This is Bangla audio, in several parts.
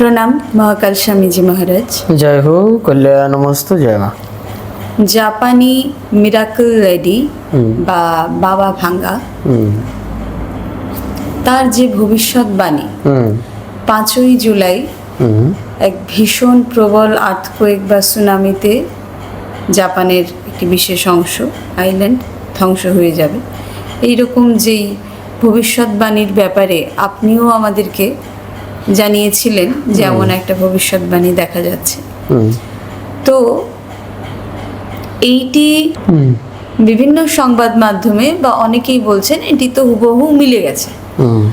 প্রণাম মহাকাল স্বামীজি মহারাজ। জয় হো কল্যাণমস্ত জয় মা। জাপানি মিরাকল লেডি বা বাবা ভাঙ্গা। তার যে ভবিষ্যৎবাণী পাঁচই জুলাই এক ভীষণ প্রবল আর্থকোয়েক বা সুনামিতে জাপানের একটি বিশেষ অংশ আইল্যান্ড ধ্বংস হয়ে যাবে। এইরকম যেই ভবিষ্যৎবাণীর ব্যাপারে আপনিও আমাদেরকে জানিয়েছিলেন যে এমন একটা ভবিষ্যৎবাণী দেখা যাচ্ছে। তো এইটি হুম। বিভিন্ন সংবাদ মাধ্যমে বা অনেকেই বলছেন এটি তো হুবহু মিলে গেছে। হুম।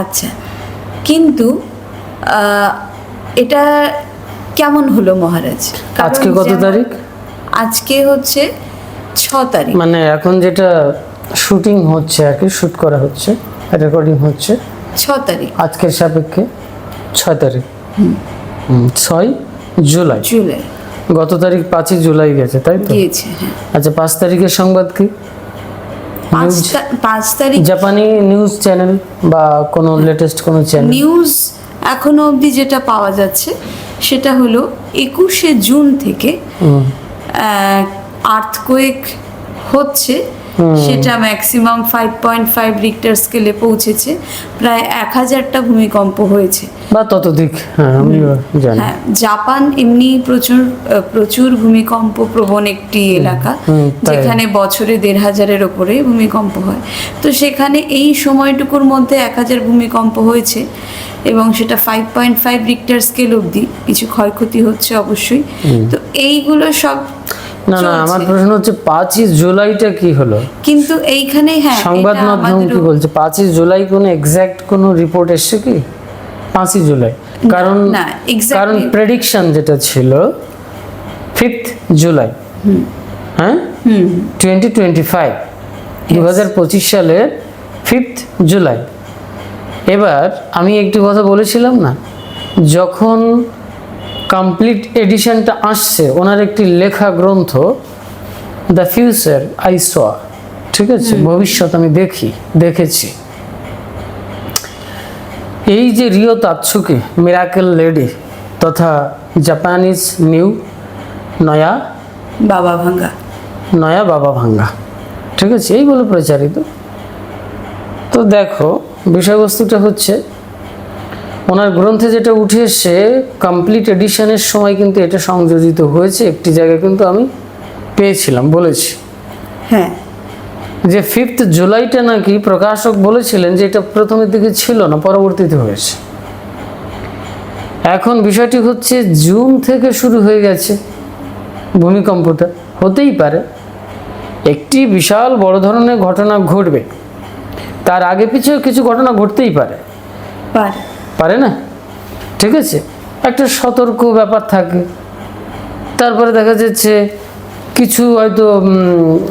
আচ্ছা কিন্তু এটা কেমন হলো মহারাজ? আজকে কত তারিখ? আজকে হচ্ছে ছ তারিখ। মানে এখন যেটা শুটিং হচ্ছে আর কি শ্যুট করা হচ্ছে রেকর্ডিং হচ্ছে ছ তারিখ। আজকের সাপেক্ষে ছয় তারিখ। ছয় জুলাই। জুলাই। গত তারিখ পাঁচই জুলাই গেছে তাই তো? গিয়েছে হ্যাঁ। আচ্ছা পাঁচ তারিখের সংবাদ কি? পাঁচ তারিখ জাপানি নিউজ চ্যানেল বা কোনো লেটেস্ট কোনো চ্যানেল? নিউজ এখনও অবধি যেটা পাওয়া যাচ্ছে সেটা হলো একুশে জুন থেকে আর্থকোয়েক হচ্ছে। সেটা maximum five point five Richter স্কেলে পৌঁছেছে। প্রায় এক হাজারটা ভূমিকম্প হয়েছে। বা ততোধিক হ্যাঁ হ্যাঁ জাপান এমনি প্রচুর প্রচুর ভূমিকম্প প্রবণ একটি এলাকা যেখানে বছরে দেড় হাজারের ওপরে ভূমিকম্প হয়। তো সেখানে এই সময়টুকুর মধ্যে এক হাজার ভূমিকম্প হয়েছে এবং সেটা five point five Richter scale অবধি। কিছু ক্ষয়ক্ষতি হচ্ছে অবশ্যই। তো এইগুলো সব না না আমার প্রশ্ন হচ্ছে পাঁচই জুলাইটা কি হলো? কিন্তু এইখানে হ্যাঁ সংবাদ মাধ্যম কি বলছে? পাঁচই জুলাই কোনো এক্স্যাক্ট কোনো রিপোর্ট এসছে কি? পাঁচই জুলাই। কারণ কারণ প্রেডিকশন যেটা ছিল ফিফথ জুলাই। হ্যাঁ? টোয়েন্টি টোয়েন্টি ফাইভ দু হাজার পঁচিশ সালের ফিফথ জুলাই। এবার আমি একটি কথা বলেছিলাম না? যখন কমপ্লিট এডিশনটা আসছে। ওনার একটি লেখা গ্রন্থ দ্য ফিউচার আই স ঠিক আছে? ভবিষ্যৎ আমি দেখি দেখেছি। এই যে রিও তাৎসুকি মিরাকেল লেডি তথা জাপানিজ নিউ নয়া বাবা ভাঙ্গা। নয়া বাবা ভাঙ্গা ঠিক আছে? এই বলে প্রচারিত। তো দেখো বিষয়বস্তুটা হচ্ছে ওনার গ্রন্থে যেটা উঠে এসছে কমপ্লিট এডিশনের সময় কিন্তু এটা সংযোজিত হয়েছে। একটি জায়গায় কিন্তু আমি পেয়েছিলাম বলেছি। হ্যাঁ। যে ফিফথ জুলাইটা নাকি প্রকাশক বলেছিলেন যে এটা প্রথমের দিকে ছিল না পরবর্তীতে হয়েছে। এখন বিষয়টি হচ্ছে জুন থেকে শুরু হয়ে গেছে ভূমিকম্পটা। হতেই পারে। একটি বিশাল বড় ধরনের ঘটনা ঘটবে। তার আগে পিছেও কিছু ঘটনা ঘটতেই পারে। পার। পারে না? ঠিক আছে? একটা সতর্ক ব্যাপার থাকে। তারপরে দেখা যাচ্ছে কিছু হয়তো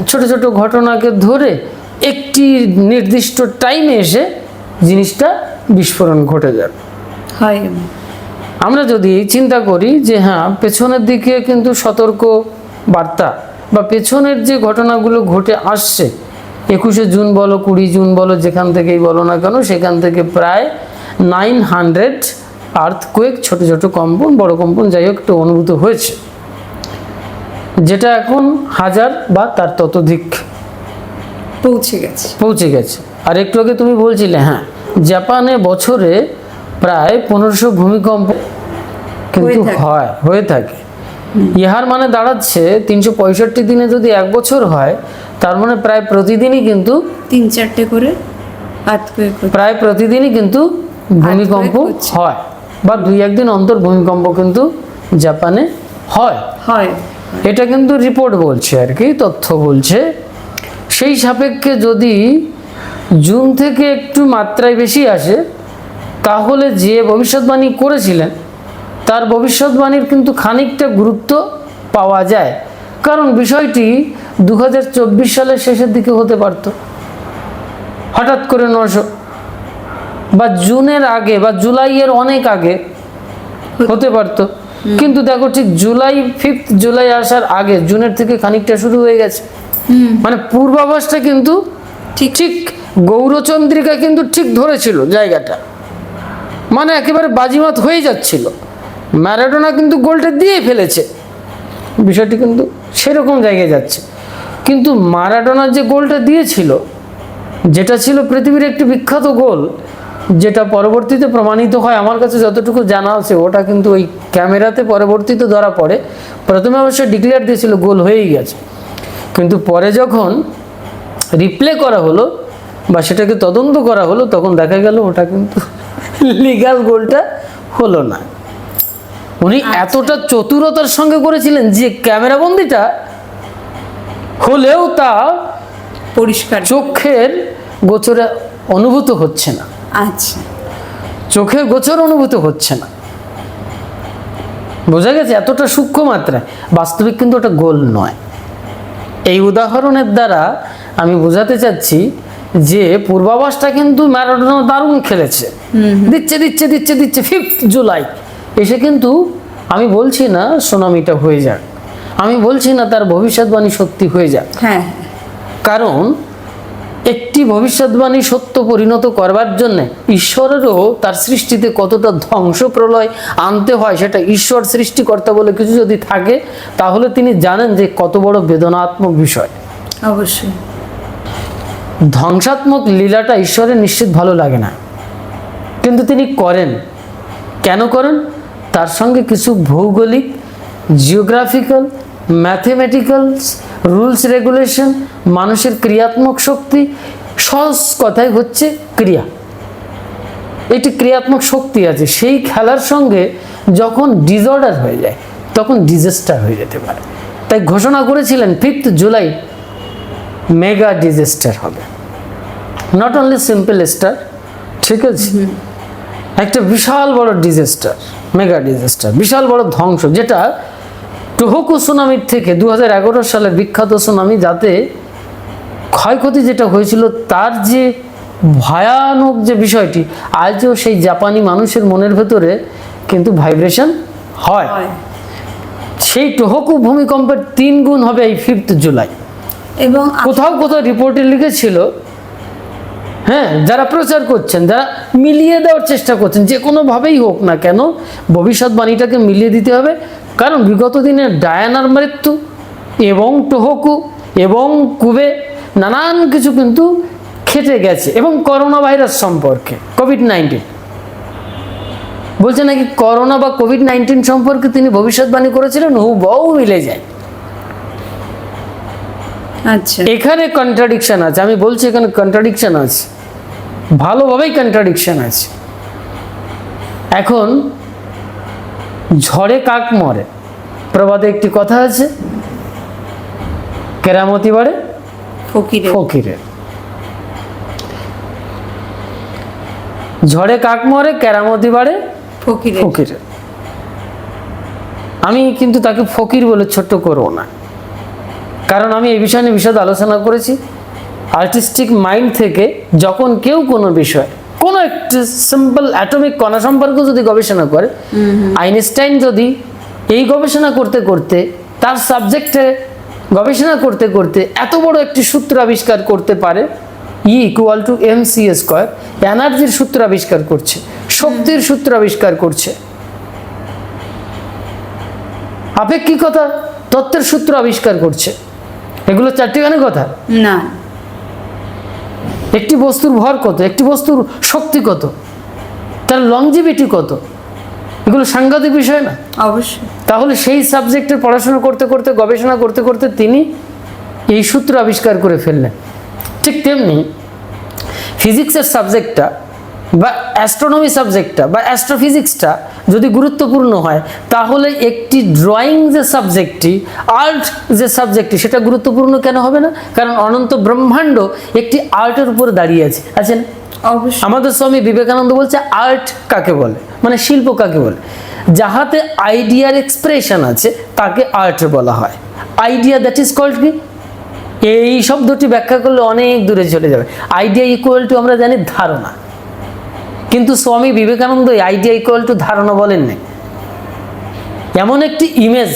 ছোট ছোট ঘটনাকে ধরে একটি নির্দিষ্ট টাইমে এসে জিনিসটা বিস্ফোরণ ঘটে যাবে। হয়। আমরা যদি চিন্তা করি যে হ্যাঁ পেছনের দিকে কিন্তু সতর্ক বার্তা বা পেছনের যে ঘটনাগুলো ঘটে আসছে একুশে জুন বলো কুড়ি জুন বলো যেখান থেকেই বলো না কেন সেখান থেকে প্রায় নাইন হান্ড্রেড আর্থকুয়েক ছোটো ছোটো কম্পন বড় কম্পন যাই হোক একটু অনুভূত হয়েছে। যেটা এখন হাজার বা তার ততোধিক পৌঁছে গেছে। পৌঁছে গেছে। আর একটু আগে তুমি বলছিলে হ্যাঁ জাপানে বছরে প্রায় পনেরোশো ভূমিকম্প কিন্তু হয় হয়ে থাকে। ইহার মানে দাঁড়াচ্ছে তিনশো পঁয়ষট্টি দিনে যদি এক বছর হয় তার মানে প্রায় প্রতিদিনই কিন্তু তিন চারটে করে প্রায় প্রতিদিনই কিন্তু ভূমিকম্প। হয় বা দুই একদিন অন্তর ভূমিকম্প কিন্তু জাপানে হয়। হয়। এটা কিন্তু রিপোর্ট বলছে আর কি তথ্য বলছে। সেই সাপেক্ষে যদি জুন থেকে একটু মাত্রায় বেশি আসে তাহলে যে ভবিষ্যৎবাণী করেছিলেন তার ভবিষ্যৎবাণীর কিন্তু খানিকটা গুরুত্ব পাওয়া যায়। কারণ বিষয়টি দু হাজার চব্বিশ সালের শেষের দিকে হতে পারত। হঠাৎ করে নশো বা জুনের আগে বা জুলাইয়ের অনেক আগে হতে পারতো। কিন্তু দেখো ঠিক জুলাই ফিফথ জুলাই আসার আগে জুনের থেকে খানিকটা শুরু হয়ে গেছে। মানে পূর্বাভাসটা কিন্তু ঠিক। ঠিক গৌরচন্দ্রিকা কিন্তু ঠিক ধরেছিল জায়গাটা। মানে একেবারে বাজিমাত হয়ে যাচ্ছিল। ম্যারাডোনা কিন্তু গোলটা দিয়ে ফেলেছে। বিষয়টি কিন্তু সেরকম জায়গায় যাচ্ছে। কিন্তু মারাডোনার যে গোলটা দিয়েছিল যেটা ছিল পৃথিবীর একটি বিখ্যাত গোল যেটা পরবর্তীতে প্রমাণিত হয় আমার কাছে যতটুকু জানা আছে ওটা কিন্তু ওই ক্যামেরাতে পরবর্তীতে ধরা পড়ে। প্রথমে অবশ্য ডিক্লেয়ার দিয়েছিল গোল হয়েই গেছে। কিন্তু পরে যখন রিপ্লে করা হলো বা সেটাকে তদন্ত করা হলো তখন দেখা গেল ওটা কিন্তু লিগাল গোলটা হলো না। উনি এতটা চতুরতার সঙ্গে করেছিলেন যে ক্যামেরাবন্দিটা হলেও তা পরিষ্কার। চোখের গোচরে অনুভূত হচ্ছে না। আচ্ছা। চোখের গোচর অনুভূত হচ্ছে না। বোঝা গেছে এতটা সূক্ষ্ম মাত্রায়। বাস্তবিক কিন্তু ওটা গোল নয়। এই উদাহরণের দ্বারা আমি বোঝাতে চাচ্ছি যে পূর্বাভাসটা কিন্তু ম্যারাডোনা দারুণ খেলেছে। দিচ্ছে দিচ্ছে দিচ্ছে দিচ্ছে ফিফথ জুলাই এসে কিন্তু আমি বলছি না সুনামিটা হয়ে যাক। আমি বলছি না তার ভবিষ্যৎবাণী সত্যি হয়ে যাক। হ্যাঁ। কারণ একটি ভবিষ্যৎবাণী সত্য পরিণত করবার জন্য ঈশ্বরেরও তার সৃষ্টিতে কতটা ধ্বংস প্রলয় আনতে হয় সেটা ঈশ্বর সৃষ্টিকর্তা বলে কিছু যদি থাকে তাহলে তিনি জানেন যে কত বড় বেদনাত্মক বিষয়। অবশ্যই। ধ্বংসাত্মক লীলাটা ঈশ্বরের নিশ্চিত ভালো লাগে না। কিন্তু তিনি করেন। কেন করেন? তার সঙ্গে কিছু ভৌগোলিক জিওগ্রাফিক্যাল ম্যাথমেটিক্যালস রুলস রেগুলেশন মানুষের ক্রিয়াত্মক শক্তি সহজ কথাই হচ্ছে ক্রিয়া। একটি ক্রিয়াত্মক শক্তি আছে। সেই খেলার সঙ্গে যখন ডিসঅর্ডার হয়ে যায় তখন ডিজাস্টার হয়ে যেতে পারে। তাই ঘোষণা করেছিলেন ফিফথ জুলাই মেগা ডিজাস্টার হবে। নট অনলি সিম্পল স্টার ঠিক আছে? একটা বিশাল বড় ডিজাস্টার মেগা ডিজাস্টার বিশাল বড় ধ্বংস যেটা টোহকু সুনামির থেকে দু হাজার এগারো সালের বিখ্যাত সুনামি যাতে ক্ষয়ক্ষতি যেটা হয়েছিল তার যে ভয়ানক যে বিষয়টি আজও সেই জাপানি মানুষের মনের ভেতরে কিন্তু ভাইব্রেশন হয়। হয়। সেই টোহকু ভূমিকম্পের তিন গুণ হবে এই ফিফথ জুলাই। এবং কোথাও কোথাও রিপোর্টে লিখেছিল হ্যাঁ যারা প্রচার করছেন যারা মিলিয়ে দেওয়ার চেষ্টা করছেন যে কোনোভাবেই হোক না কেন ভবিষ্যৎবাণীটাকে মিলিয়ে দিতে হবে। কারণ বিগত দিনে ডায়ানার মৃত্যু এবং টোহকু এবং কুবে নানান কিছু কিন্তু খেটে গেছে এবং করোনা ভাইরাস সম্পর্কে কোভিড নাইন্টিন বলছে নাকি করোনা বা কোভিড নাইন্টিন সম্পর্কে তিনি ভবিষ্যৎবাণী করেছিলেন হুবহু মিলে যায়। আচ্ছা। এখানে কন্ট্রাডিকশন আছে আমি বলছি এখানে কন্ট্রাডিকশন আছে। ভালোভাবেই কন্ট্রাডিকশন আছে। এখন ঝড়ে কাক মরে। প্রবাদে একটি কথা আছে কেরামতি বাড়ে ফকিরে ফকিরের। ঝড়ে কাক মরে কেরামতি বাড়ে ফকিরে ফকিরের। আমি কিন্তু তাকে ফকির বলে ছোট্ট করব না। কারণ আমি এই বিষয় নিয়ে বিশদ আলোচনা করেছি। আর্টিস্টিক মাইন্ড থেকে যখন কেউ কোনো বিষয় কোনো একটি সিম্পল অ্যাটমিক কণা সম্পর্কে যদি গবেষণা করে আইনস্টাইন যদি এই গবেষণা করতে করতে তার সাবজেক্টে গবেষণা করতে করতে এত বড় একটি সূত্র আবিষ্কার করতে পারে E equal to M C square এনার্জির সূত্র আবিষ্কার করছে শক্তির সূত্র আবিষ্কার করছে। আপেক্ষিকতা তত্ত্বের সূত্র আবিষ্কার করছে। এগুলো চারটিখানি কথা? না। একটি বস্তুর ভর কত? একটি বস্তুর শক্তি কত? তার লংজিভিটি কত? এগুলো সাংঘাতিক বিষয় না? অবশ্যই। তাহলে সেই সাবজেক্টের পড়াশোনা করতে করতে গবেষণা করতে করতে তিনি এই সূত্র আবিষ্কার করে ফেললেন। ঠিক তেমনি ফিজিক্সের সাবজেক্টটা বা অ্যাস্ট্রোনমি সাবজেক্টটা বা অ্যাস্ট্রোফিজিক্সটা যদি গুরুত্বপূর্ণ হয় তাহলে একটি ড্রয়িং যে সাবজেক্টটি আর্ট যে সাবজেক্টটি সেটা গুরুত্বপূর্ণ কেন হবে না? কারণ অনন্ত ব্রহ্মাণ্ড একটি আর্টের উপরে দাঁড়িয়ে আছে। আছে না অবশ্যই। আমাদের স্বামী বিবেকানন্দ বলছে আর্ট কাকে বলে? মানে শিল্প কাকে বলে? যাহাতে আইডিয়ার এক্সপ্রেশন আছে তাকে আর্ট বলা হয়। আইডিয়া দ্যাট ইজ কল্ড কি? এই শব্দটি ব্যাখ্যা করলে অনেক দূরে চলে যাবে। আইডিয়া ইকুয়াল টু আমরা জানি ধারণা। কিন্তু Swami Vivekananda idea equal to ধারণা বলেন নাই এমন একটি ইমেজ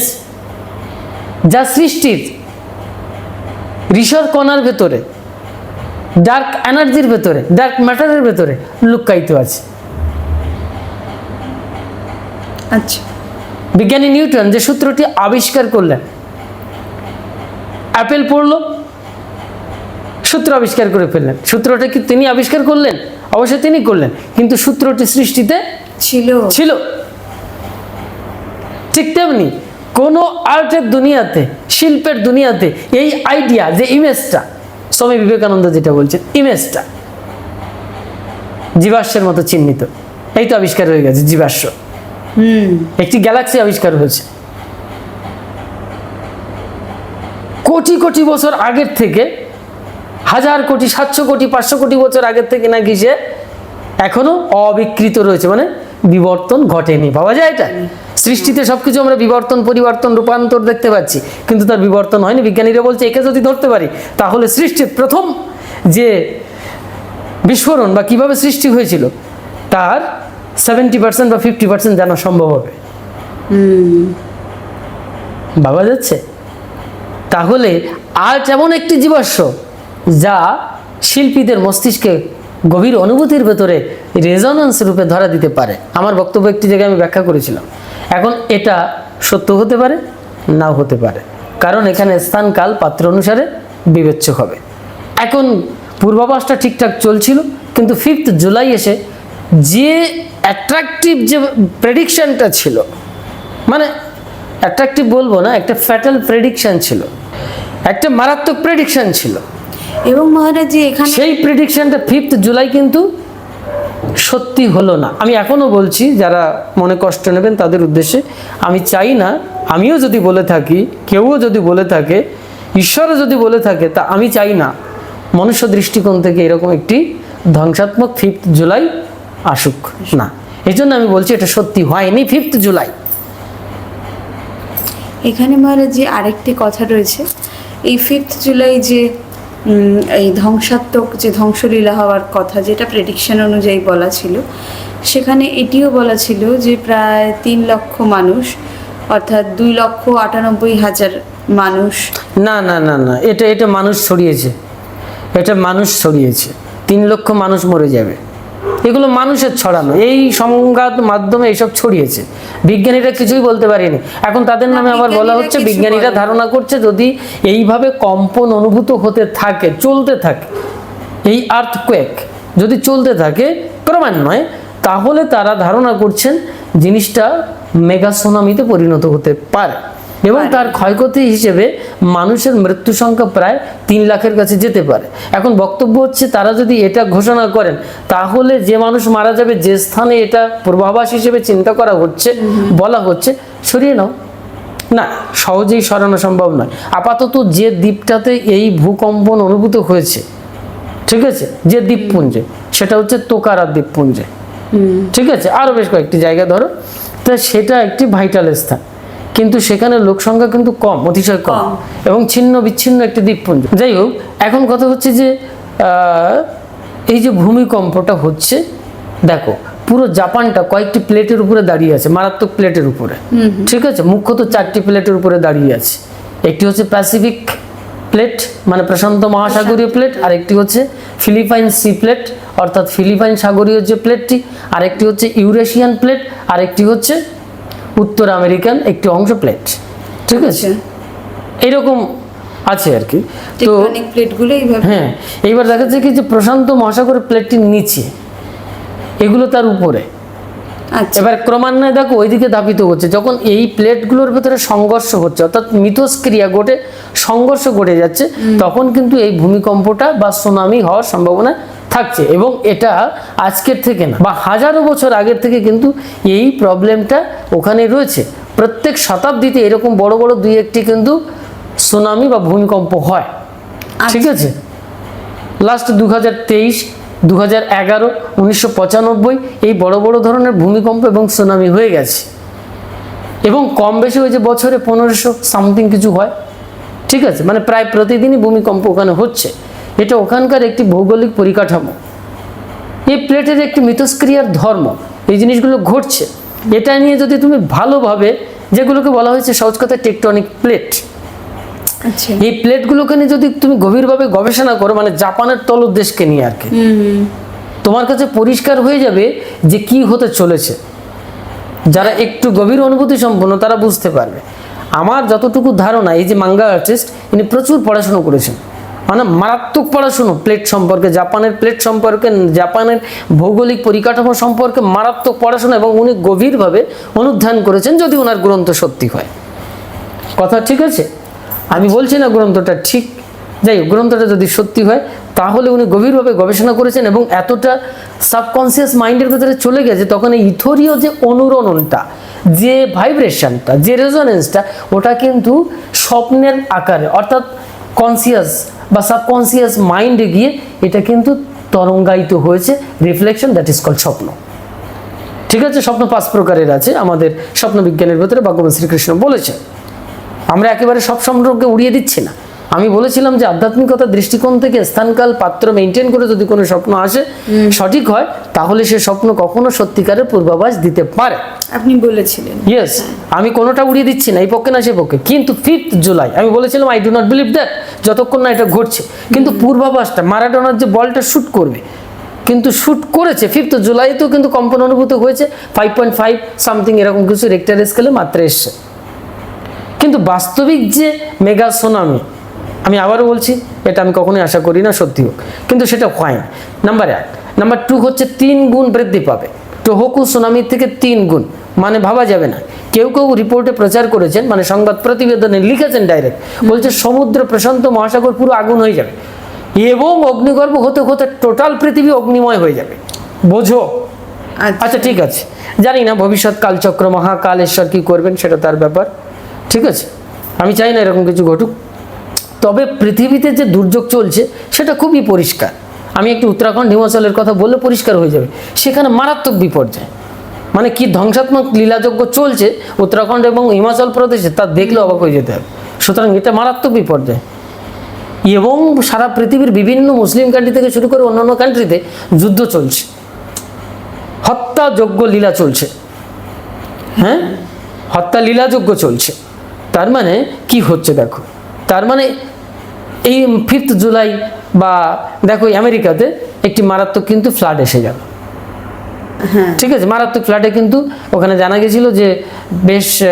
যা সৃষ্টির ঋষর কণার ভেতরে ডার্ক এনার্জির ভেতরে ডার্ক ম্যাটারের ভেতরে লুকায়িত আছে। আচ্ছা। বিজ্ঞানী নিউটন যে সূত্রটি আবিষ্কার করলেন অ্যাপেল পড়ল সূত্র আবিষ্কার করে ফেললেন। সূত্রটা কি তিনি আবিষ্কার করলেন? অবশ্যই তিনি করলেন। কিন্তু সূত্রটি সৃষ্টিতে ছিল। ছিল। ঠিক তেমনি কোনো আর্টের দুনিয়াতে শিল্পের দুনিয়াতে এই আইডিয়া যে ইমেজটা স্বামী বিবেকানন্দ যেটা বলছেন ইমেজটা জীবাশ্মের মতো চিহ্নিত। এই তো আবিষ্কার হয়ে গেছে জীবাশ্ম। হুম। একটি গ্যালাক্সি আবিষ্কার হয়েছে। কোটি কোটি বছর আগের থেকে হাজার কোটি সাতশো কোটি পাঁচশো কোটি বছর আগের থেকে নাকি সে এখনও অবিকৃত রয়েছে মানে বিবর্তন ঘটেনি। পাওয়া যায় এটা? সৃষ্টিতে সবকিছু আমরা বিবর্তন পরিবর্তন রূপান্তর দেখতে পাচ্ছি কিন্তু তার বিবর্তন হয়নি। বিজ্ঞানীরা বলছে একে যদি ধরতে পারি তাহলে সৃষ্টির প্রথম যে বিস্ফোরণ বা কীভাবে সৃষ্টি হয়েছিল তার সেভেন্টি পার্সেন্ট বা ফিফটি পার্সেন্ট জানা সম্ভব হবে। ভাবা যাচ্ছে? তাহলে আর্ট এমন একটি জীবাশ্ম যা শিল্পীদের মস্তিষ্কে গভীর অনুভূতির ভেতরে রেজনেন্স রূপে ধরা দিতে পারে। আমার বক্তব্য একটি জায়গায় আমি ব্যাখ্যা করেছিলাম। এখন এটা সত্য হতে পারে, নাও হতে পারে। কারণ এখানে স্থান কাল পাত্র অনুসারে বিবেচ্য হবে। এখন পূর্বাভাসটা ঠিকঠাক চলছিল, কিন্তু ফিফথ জুলাই এসে যে অ্যাট্রাকটিভ যে প্রেডিকশনটা ছিল মানে অ্যাট্রাকটিভ বলব না, একটা ফ্যাটাল প্রেডিকশন ছিল, একটা মারাত্মক প্রেডিকশন ছিল এবং মহারাজ জি এখানে সেই প্রেডিকশনটা ফিফথ জুলাই কিন্তু সত্যি হলো না। আমি এখনও বলছি যারা মনে কষ্ট নেবেন তাদের উদ্দেশ্যে আমি চাই না আমিও যদি বলে থাকি কেউও যদি বলে থাকে ঈশ্বরও যদি বলে থাকে তা আমি চাই না। মনুষ্য দৃষ্টিকোণ থেকে এরকম একটি ধ্বংসাত্মক ফিফথ জুলাই আসুক না। এই জন্য আমি বলছি এটা সত্যি হয়নি ফিফথ জুলাই এখানে মহারাজ জি আরেকটি কথা রয়েছে। এই ফিফথ জুলাই যে এই ধ্বংসাত্মক যে ধ্বংসলীলা হওয়ার কথা যেটা প্রেডিকশন অনুযায়ী বলা ছিল, সেখানে এটিও বলা ছিল যে প্রায় তিন লক্ষ মানুষ, অর্থাৎ দুই লক্ষ আটানব্বই হাজার মানুষ না না না না, এটা এটা মানুষ ছড়িয়েছে। এটা মানুষ ছড়িয়েছে। তিন লক্ষ মানুষ মরে যাবে। এগুলো মানুষের ছড়ানো। এই সংবাদ মাধ্যমে এইসব ছড়িয়েছে। বিজ্ঞানীরা কিছুই বলতে পারেনি। এখন তাদের নামে আবার বলা হচ্ছে বিজ্ঞানীরা ধারণা করছে যদি এইভাবে কম্পন অনুভূত হতে থাকে চলতে থাকে এই আর্থকোয়েক যদি চলতে থাকে ক্রমান্বয়ে তাহলে তারা ধারণা করছেন জিনিসটা মেগা সুনামিতে পরিণত হতে পারে। এবং তার ক্ষয়ক্ষতি হিসেবে মানুষের মৃত্যু সংখ্যা প্রায় তিন লাখের কাছে যেতে পারে। এখন বক্তব্য হচ্ছে তারা যদি এটা ঘোষণা করেন তাহলে যে মানুষ মারা যাবে যে স্থানে এটা পূর্বাভাস হিসেবে চিন্তা করা হচ্ছে বলা হচ্ছে সরিয়ে নাও। না সহজেই সরানো সম্ভব নয়। আপাতত যে দ্বীপটাতে এই ভূকম্পন অনুভূত হয়েছে ঠিক আছে? যে দ্বীপপুঞ্জে সেটা হচ্ছে তোকারা দ্বীপপুঞ্জে। ঠিক আছে? আরও বেশ কয়েকটি জায়গা ধরো। তা সেটা একটি ভাইটাল স্থান। কিন্তু সেখানে লোক সংখ্যা কিন্তু কম অতিশয় কম। এবং ছিন্ন বিচ্ছিন্ন একটি দ্বীপপুঞ্জ। যাই হোক এখন কথা হচ্ছে যে এই যে ভূমিকম্পটা হচ্ছে দেখো পুরো জাপানটা কয়েকটি প্লেটের উপরে দাঁড়িয়ে আছে মারাত্মক প্লেটের উপরে। ঠিক আছে? মুখ্যত চারটি প্লেটের উপরে দাঁড়িয়ে আছে। একটি হচ্ছে প্যাসিফিক প্লেট মানে প্রশান্ত মহাসাগরীয় প্লেট আর একটি হচ্ছে ফিলিপাইন সি প্লেট অর্থাৎ ফিলিপাইন সাগরীয় যে প্লেটটি আর একটি হচ্ছে ইউরেশিয়ান প্লেট আর একটি হচ্ছে উত্তর আমেরিকান একটি অংশ প্লেট ঠিক আছে? আচ্ছা। এইরকম আছে আর কি। তো প্লেটগুলো হ্যাঁ এইবার দেখা যাচ্ছে কি যে প্রশান্ত মহাসাগরের প্লেটটির নিচে এগুলো তার উপরে। আচ্ছা। এবার ক্রমান্বয়ে দেখো ওইদিকে ধাবিত হচ্ছে। যখন এই প্লেটগুলোর ভেতরে সংঘর্ষ হচ্ছে অর্থাৎ মিথস্ক্রিয়া ঘটে সংঘর্ষ ঘটে যাচ্ছে তখন কিন্তু এই ভূমিকম্পটা বা সুনামি হওয়ার সম্ভাবনা থাকছে এবং এটা আজকের থেকে না বা হাজারো বছর আগের থেকে কিন্তু এই প্রবলেমটা ওখানে রয়েছে। প্রত্যেক শতাব্দীতে এরকম বড় বড় দুই একটি কিন্তু সুনামি বা ভূমিকম্প হয়। ঠিক আছে? লাস্ট দু হাজার তেইশ দু হাজার এগারো উনিশশো পঁচানব্বই এই বড় বড় ধরনের ভূমিকম্প এবং সুনামি হয়ে গেছে। এবং কম বেশি ওই যে বছরে পনেরোশো সামথিং কিছু হয়। ঠিক আছে? মানে প্রায় প্রতিদিনই ভূমিকম্প ওখানে হচ্ছে। এটা ওখানকার একটি ভৌগোলিক পরিকাঠামো। এই প্লেটের একটি মিথস্ক্রিয়ার ধর্ম। এই জিনিসগুলো ঘটছে। এটা নিয়ে যদি তুমি ভালোভাবে যেগুলোকে বলা হয়েছে সহজ কথায় টেকটনিক প্লেট। আচ্ছা। এই প্লেটগুলোকে নিয়ে যদি তুমি গভীরভাবে গবেষণা করো মানে জাপানের তলদেশকে নিয়ে আর কি। তোমার কাছে পরিষ্কার হয়ে যাবে যে কি হতে চলেছে। যারা একটু গভীর অনুভূতি সম্পন্ন তারা বুঝতে পারবে। আমার যতটুকু ধারণা এই যে মাঙ্গা আর্টিস্ট ইনি প্রচুর পড়াশুনো করেছেন। মানে মারাত্মক পড়াশুনো প্লেট সম্পর্কে জাপানের প্লেট সম্পর্কে জাপানের ভৌগোলিক পরিকাঠামো সম্পর্কে মারাত্মক পড়াশোনা এবং উনি গভীরভাবে অনুধ্যান করেছেন যদি ওনার গ্রন্থ সত্যি হয়। কথা ঠিক আছে? আমি বলছি না গ্রন্থটা ঠিক। যাই হোক, গ্রন্থটা যদি সত্যি হয় তাহলে উনি গভীরভাবে গবেষণা করেছেন এবং এতটা সাবকনসিয়াস মাইন্ডের ভেতরে চলে গেছে তখন এই ইথোরীয় যে অনুরণনটা যে ভাইব্রেশনটা যে রেজোনেন্সটা ওটা কিন্তু স্বপ্নের আকারে অর্থাৎ কনসিয়াস বা সাবকনসিয়াস মাইন্ডে গিয়ে এটা কিন্তু তরঙ্গায়িত হয়েছে রিফ্লেকশন দ্যাট ইজ কল স্বপ্ন। ঠিক আছে? স্বপ্ন পাঁচ প্রকারের আছে, আমাদের স্বপ্ন বিজ্ঞানের ভেতরে ভগবান শ্রীকৃষ্ণ বলেছে আমরা একেবারে সব সম্পর্কে উড়িয়ে দিচ্ছি না। আমি বলেছিলাম যে আধ্যাত্মিকতার দৃষ্টিকোণ থেকে স্থানকাল পাত্র মেনটেন করে যদি কোনো স্বপ্ন আসে সঠিক হয় তাহলে সে স্বপ্ন কখনো সত্যিকারের পূর্বাভাস দিতে পারে। আপনি বলেছিলেন। ইয়েস আমি কোনোটা উড়িয়ে দিচ্ছি না এই পক্ষে না সে পক্ষে। কিন্তু ফিফথ জুলাই আমি বলেছিলাম I do not believe that যতক্ষণ না এটা ঘটছে। কিন্তু পূর্বাভাসটা মারাডোনার যে বলটা শ্যুট করবে কিন্তু শ্যুট করেছে ফিফথ জুলাইতেও কিন্তু কম্পন অনুভূত হয়েছে ফাইভ পয়েন্ট ফাইভ সামথিং এরকম কিছু রেক্টার স্কেলে মাত্রা এসছে। কিন্তু বাস্তবিক যে মেগা সোনামি আমি আবারও বলছি এটা আমি কখনোই আশা করি না সত্যি হোক। কিন্তু সেটা হয় নাম্বার এক। নাম্বার টু হচ্ছে তিন গুণ বৃদ্ধি পাবে। টোহকু সুনামির থেকে তিন গুণ। মানে ভাবা যাবে না। কেউ কেউ রিপোর্টে প্রচার করেছেন মানে সংবাদ প্রতিবেদনে লিখেছেন ডাইরেক্ট বলছে সমুদ্র প্রশান্ত মহাসাগর পুরো আগুন হয়ে যাবে। এবং অগ্নিগর্ভ হতে হতে টোটাল পৃথিবী অগ্নিময় হয়ে যাবে। বোঝো? আচ্ছা। ঠিক আছে। জানি না ভবিষ্যৎ কালচক্র মহাকালেশ্বর কি করবেন সেটা তার ব্যাপার। ঠিক আছে? আমি চাই না এরকম কিছু ঘটুক। তবে পৃথিবীতে যে দুর্যোগ চলছে, সেটা খুবই পরিষ্কার। আমি একটু উত্তরাখণ্ড, হিমাচলের কথা বললে পরিষ্কার হয়ে যাবে। সেখানে মারাত্মক বিপর্যয়। মানে কি ধ্বংসাত্মক লীলাযজ্ঞ চলছে উত্তরাখণ্ড এবং হিমাচল প্রদেশে, তা দেখলে অবাক হয়ে যেতে হবে। সুতরাং এটা মারাত্মক বিপর্যয়। এবং সারা পৃথিবীর বিভিন্ন মুসলিম কান্ট্রি থেকে শুরু করে অন্যান্য কান্ট্রিতে যুদ্ধ চলছে। হত্যাযোগ্য লীলা চলছে। হ্যাঁ? হত্যা লীলাযোগ্য চলছে। তার মানে কি হচ্ছে দেখো? তার মানে এই ফিফথ জুলাই বা দেখো আমেরিকাতে একটি মারাত্মক কিন্তু ফ্লাড এসে গেল। হ্যাঁ। ঠিক আছে? মারাত্মক ফ্ল্যাটে কিন্তু ওখানে জানা গেছিল যে বেশ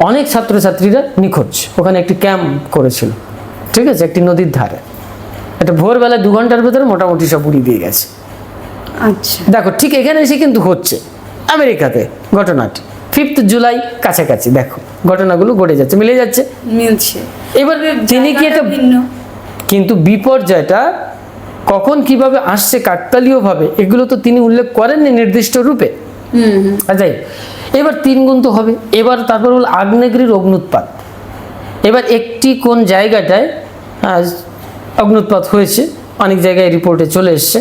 অনেক ছাত্রছাত্রীরা নিখোঁজ। ওখানে একটি ক্যাম্প করেছিল। ঠিক আছে? একটি নদীর ধারে। এটা ভোরবেলা দু ঘণ্টার ভেতরে মোটামুটি সব উড়িয়ে দিয়ে গেছে। আচ্ছা। দেখো ঠিক এখানে এসে কিন্তু হচ্ছে। আমেরিকাতে ঘটনাটি। ফিফথ জুলাই কাছাকাছি দেখো ঘটনাগুলো ঘটে যাচ্ছে মিলে যাচ্ছে। মিলছে। এবার তিনি কি এটা কিন্তু বিপর্যয়টা কখন কীভাবে আসছে কাকতালীয়ভাবে এগুলো তো তিনি উল্লেখ করেননি নির্দিষ্ট রূপে। হুম হুম। আচ্ছা এবার তিন গুণ তো হবে। এবার তারপর হল আগ্নেয়গিরির অগ্নুৎপাত। এবার একটি কোন জায়গাটায় অগ্নুৎপাত হয়েছে অনেক জায়গায় রিপোর্টে চলে এসছে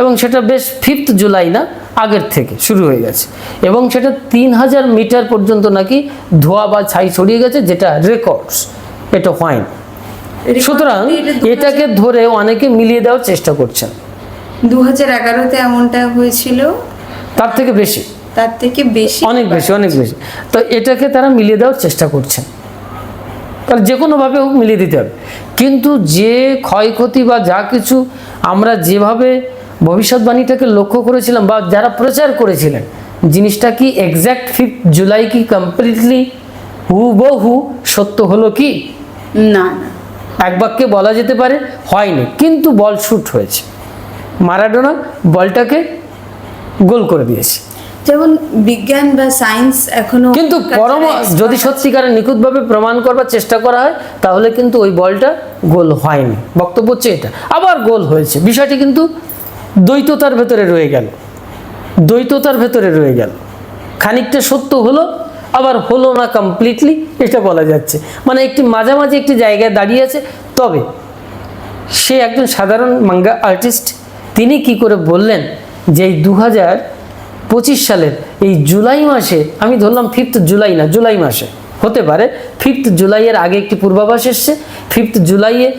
এবং সেটা বেশ ফিফথ জুলাই না আগের থেকে শুরু হয়ে গেছে। এবং সেটা তিন হাজার মিটার পর্যন্ত নাকি ধোয়া বা ছাই ছড়িয়ে গেছে যেটা রেকর্ডস এটা হয়নি সুতরাং এটাকে ধরে অনেকে মিলিয়ে দেওয়ার চেষ্টা করছেন। দু হাজার এগারোতে এমনটা হয়েছিল? তার থেকে বেশি। তার থেকে বেশি? অনেক বেশি অনেক বেশি। তো এটাকে তারা মিলিয়ে দেওয়ার চেষ্টা করছেন। কারণ যে কোনোভাবে হোক মিলিয়ে দিতে হবে। কিন্তু যে ক্ষয়ক্ষতি বা যা কিছু আমরা যেভাবে ভবিষ্যৎবাণীটাকে লক্ষ্য করেছিলাম বা যারা প্রচার করেছিলেন জিনিসটা কি এক্স্যাক্ট ফিফথ জুলাই কি কমপ্লিটলি হুবহু সত্য হলো কি? না এক বাক্যে বলা যেতে পারে হয়নি কিন্তু বল শুট হয়েছে। মারাডোনা বলটাকে গোল করে দিয়েছে। যেমন বিজ্ঞান বা সায়েন্স এখনও কিন্তু পরম যদি সত্যিকারের নিখুঁতভাবে প্রমাণ করবার চেষ্টা করা হয় তাহলে কিন্তু ওই বলটা গোল হয়নি। বক্তব্য হচ্ছে এটা। আবার গোল হয়েছে। বিষয়টি কিন্তু দ্বৈততার ভেতরে রয়ে গেল। দ্বৈততার ভেতরে রয়ে গেল। খানিকটা সত্য হলো, আবার হলো না কমপ্লিটলি এটা বলা যাচ্ছে। মানে একটি মাঝামাঝি একটি জায়গায় দাঁড়িয়ে আছে। তবে সে একজন সাধারণ মাঙ্গা আর্টিস্ট তিনি কি করে বললেন যে এই দু হাজার পঁচিশ সালের এই জুলাই মাসে, আমি ধরলাম ফিফথ জুলাই না, জুলাই মাসে, হতে পারে ফিফথ জুলাইয়ের আগে একটি পূর্বাভাস এসছে ফিফথ জুলাইয়ে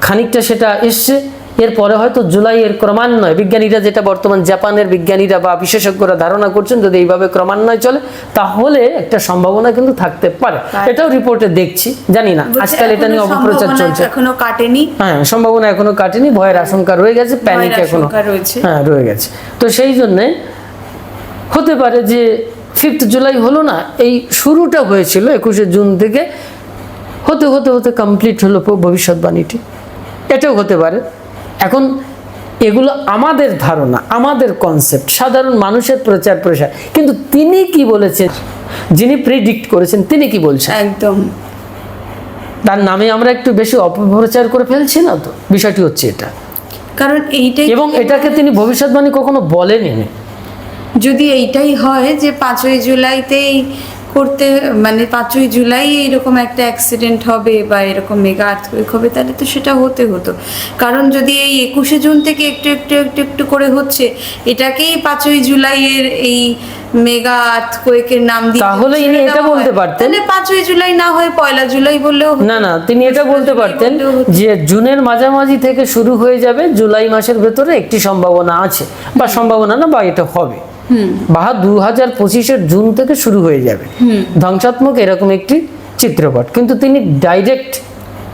খানিকটা সেটা এসছে এরপরে হয়তো জুলাই এর ক্রমান্বয়ে বিজ্ঞানীরা যেটা বর্তমান জাপানের বিজ্ঞানীরা বা বিশেষজ্ঞরা ধারণা করছেন যদি এইভাবে ক্রমান্বয়ে চলে তাহলে একটা সম্ভাবনা কিন্তু থাকতে পারে। এটাও রিপোর্টে দেখছি জানি না। আজকাল এটা নিয়ে অপপ্রচার চলছে। এখনও কাটেনি। হ্যাঁ সম্ভাবনা এখনও কাটেনি ভয়ের আশঙ্কা রয়ে গেছে প্যানিক এখনও। হ্যাঁ রয়ে গেছে। তো সেই জন্যে হতে পারে যে ফিফথ জুলাই হলো না এই শুরুটা হয়েছিল একুশে জুন থেকে হতে হতে হতে কমপ্লিট হলো ভবিষ্যৎবাণীটি। এটাও হতে পারে। এখন এগুলো আমাদের ধারণা আমাদের কনসেপ্ট সাধারণ মানুষের প্রচার প্রসার। কিন্তু তিনি কি বলেছেন? যিনি প্রিডিক্ট করেছেন তিনি কি বলছেন? একদম। তার নামে আমরা একটু বেশি অপপ্রচার করে ফেলছি না তো? বিষয়টি হচ্ছে এটা। কারণ এইটাই এবং এটাকে তিনি ভবিষ্যৎবাণী কখনো বলেনি যদি এইটাই হয় যে পাঁচই জুলাইতেই করতে মানে পাঁচই জুলাই এরকম একটা অ্যাক্সিডেন্ট হবে বা এরকম মেগা আর্থকুইক হবে তাহলে তো সেটা হতে হতো। কারণ যদি এই একুশে জুন থেকে একটু একটু একটু একটু করে হচ্ছে এটাকেই পাঁচই জুলাইয়ের এই মেগা আর্থকুইকের নাম দিয়ে তাহলে ইনি এটা বলতে পারতেন। তাহলে পাঁচই জুলাই না হয় পয়লা জুলাই বললেও না না তিনি এটা বলতে পারতেন যে জুনের মাঝামাঝি থেকে শুরু হয়ে যাবে জুলাই মাসের ভেতরে একটি সম্ভাবনা আছে বা সম্ভাবনা না বা এটা হবে। বা দু হাজার পঁচিশের জুন থেকে শুরু হয়ে যাবে। ধ্বংসাত্মক এরকম একটি চিত্রপট। কিন্তু তিনি ডাইরেক্ট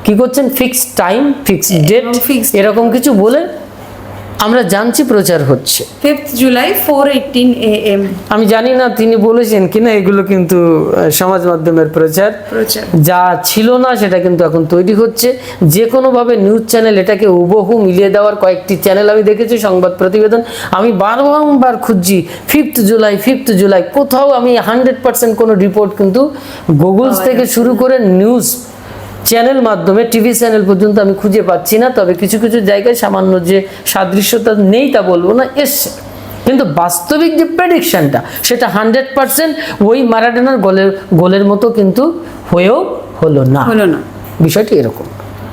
কি করছেন? ফিক্স টাইম ফিক্স ডেট এরকম কিছু বলে আমরা জানছি প্রচার হচ্ছে। Fifth July four eighteen A M আমি জানি না তিনি বলেছেন কিনা এগুলো কিন্তু সমাজ মাধ্যমের প্রচার। প্রচার। যা ছিল না সেটা কিন্তু এখন তৈরি হচ্ছে। যে কোনোভাবে নিউজ চ্যানেল এটাকে হুবহু মিলিয়ে দেওয়ার কয়েকটি চ্যানেল আমি দেখেছি সংবাদ প্রতিবেদন। আমি বারবার খুঁজছি ফিফথ জুলাই ফিফথ জুলাই কোথাও আমি হান্ড্রেড পার্সেন্ট কোনো রিপোর্ট কিন্তু গুগলস থেকে শুরু করে নিউজ চ্যানেল মাধ্যমে টিভি চ্যানেল পর্যন্ত আমি খুঁজে পাচ্ছি না তবে কিছু কিছু জায়গায় সামান্য যে সাদৃশ্যতা নেই তা বলব না এসছে। কিন্তু বাস্তবিক যে প্রেডিকশনটা সেটা হান্ড্রেড পার্সেন্ট ওই ম্যারাডোনার গোলের গোলের মতো কিন্তু হয়েও হলো না। হলো না। বিষয়টি এরকম।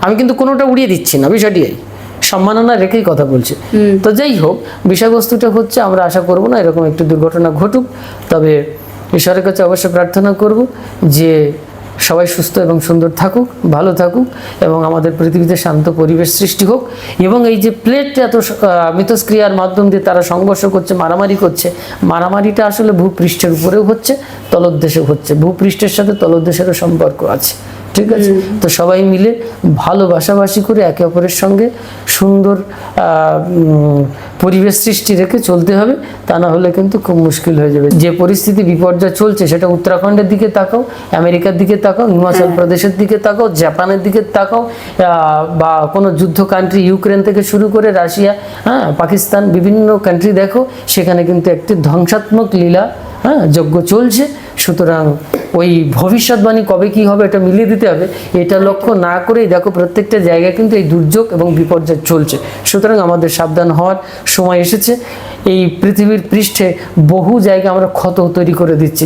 আমি কিন্তু কোনোটা উড়িয়ে দিচ্ছি না বিষয়টি এই। সম্মাননা রেখেই কথা বলছি। তো যাই হোক বিষয়বস্তুটা হচ্ছে আমরা আশা করব না এরকম একটি দুর্ঘটনা ঘটুক তবে ঈশ্বরের কাছে অবশ্যই প্রার্থনা করব যে সবাই সুস্থ এবং সুন্দর থাকুক, ভালো থাকুক এবং আমাদের পৃথিবীতে শান্ত পরিবেশ সৃষ্টি হোক। এবং এই যে প্লেট এত মিথস্ক্রিয়ার মাধ্যম দিয়ে তারা সংঘর্ষ করছে, মারামারি করছে, মারামারিটা আসলে ভূপৃষ্ঠের উপরেও হচ্ছে, তলদেশেও হচ্ছে। ভূপৃষ্ঠের সাথে তলদেশেরও সম্পর্ক আছে। ঠিক আছে? তো সবাই মিলে ভালোবাসাবাসি করে একে অপরের সঙ্গে সুন্দর পরিবেশ সৃষ্টি রেখে চলতে হবে। তা না হলে কিন্তু খুব মুশকিল হয়ে যাবে। যে পরিস্থিতি বিপর্যয় চলছে সেটা উত্তরাখণ্ডের দিকে তাকাও আমেরিকার দিকে তাকাও হিমাচল প্রদেশের দিকে তাকাও জাপানের দিকে তাকাও বা কোনো যুদ্ধ কান্ট্রি ইউক্রেন থেকে শুরু করে রাশিয়া হ্যাঁ পাকিস্তান বিভিন্ন কান্ট্রি দেখো সেখানে কিন্তু একটি ধ্বংসাত্মক লীলা হ্যাঁ যজ্ঞ চলছে। সুতরাং ওই ভবিষ্যৎবাণী কবে কি হবে এটা মিলিয়ে দিতে হবে। এটা লক্ষ্য না করেই দেখো প্রত্যেকটা জায়গায় কিন্তু এই দুর্যোগ এবং বিপর্যয় চলছে। সুতরাং আমাদের সাবধান হওয়ার সময় এসেছে। এই পৃথিবীর পৃষ্ঠে বহু জায়গায় আমরা ক্ষত তৈরি করে দিচ্ছি।